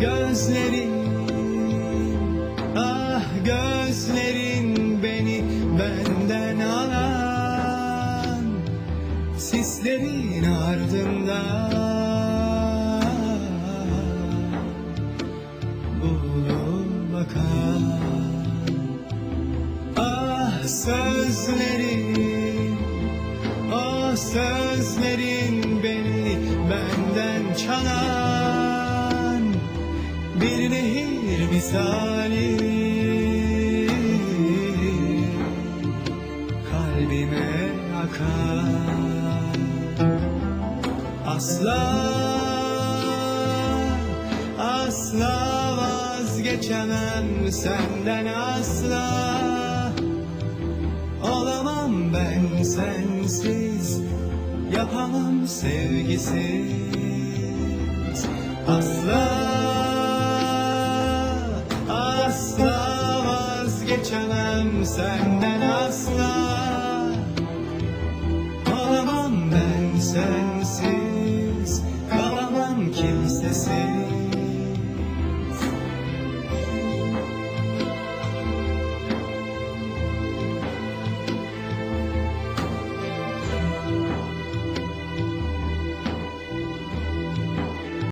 gözlerin Ah gözlerin beni benden alan Sislerin ardından Bulup bakan Ah sözlerin O sözlerin beni benden çalan Bir nehir misali. Kalbime akar. Asla Asla vazgeçemem senden asla. Olamam ben sensiz Yapamam sevgisiz. Asla vazgeçemem senden asla. Olamam ben sensiz